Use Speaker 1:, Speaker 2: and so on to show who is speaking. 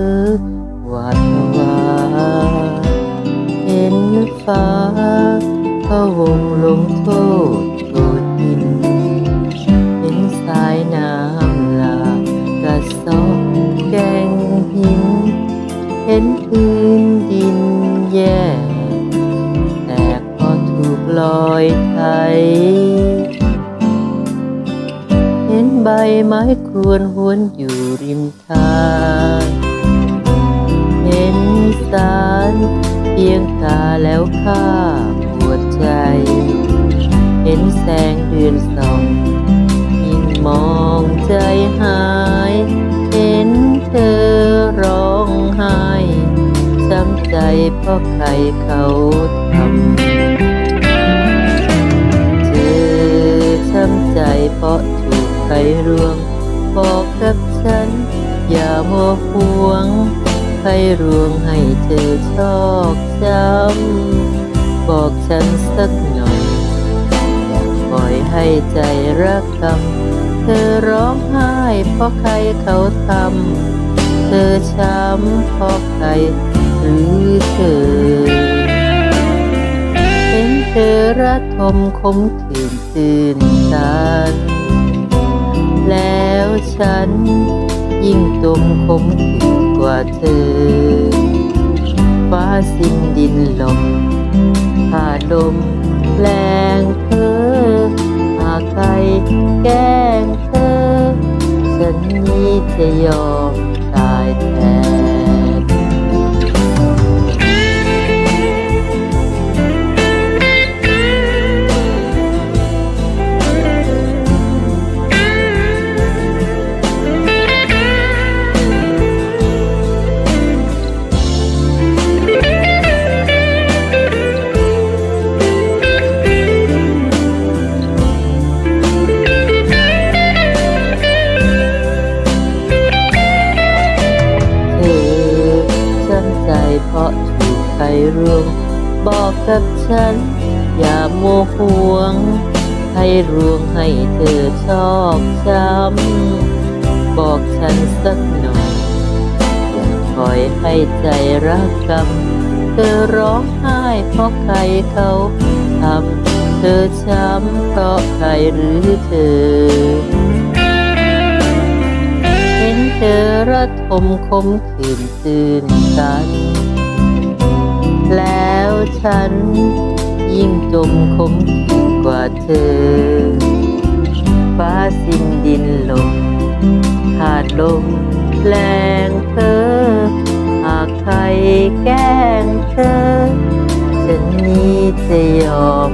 Speaker 1: พ้อหวาดผวาเห็นฟ้าพะวงลงโทษโกรธหิน เห็นสายน้ำหลากกระสอบแกงหิน เห็นพื้นดินแย่แต่พอถูกลอยไทยเห็นใบไม้ครวนหวนอยู่ริมทาง สารเพียงตาแล้วข้าปวดใจ เห็นแสงเดือนส่อง ยิ่งมองใจหาย เห็นเธอร้องไห้ช้ำใจเพราะใครเขาทำเธอช้ำใจเพราะถูกใครรวง บอกกับฉัน อย่าโมห่วง ใครรวงให้เธอชอกช้ำบอกฉันสักหน่อยอย่าปล่อยให้ใจรักกำเธอร้องไห้เพราะใครเขาทำ เธอช้ำเพราะใครหรือเธอ เห็นเธอระทมคมขื่นตื่นตัน แล้วฉันยิ่งตมคมขื่น เธอ ฟ้าสิ้นดินลมผ่าลมแรงเธอ หากใครแกล้งเธอ ฉันนี้จะยอม รวงบอกกับฉัน อย่าโมห่วง ให้รวงให้เธอชอกช้ำบอกฉันสักหน่อย อย่าปล่อยให้ใจรักกำเธอร้องไห้เพราะใครเขาทำเธอช้ำเพราะใครหรือเธอเห็นเธอระทมคมขืนตื่นตัน แล้วฉัน ยิ่งจมคมขื่นกว่าเธอ ฟ้าสิ้นดินลมขาดลมแรงเธอ หากใครแกล้งเธอ ฉันนี้จะยอม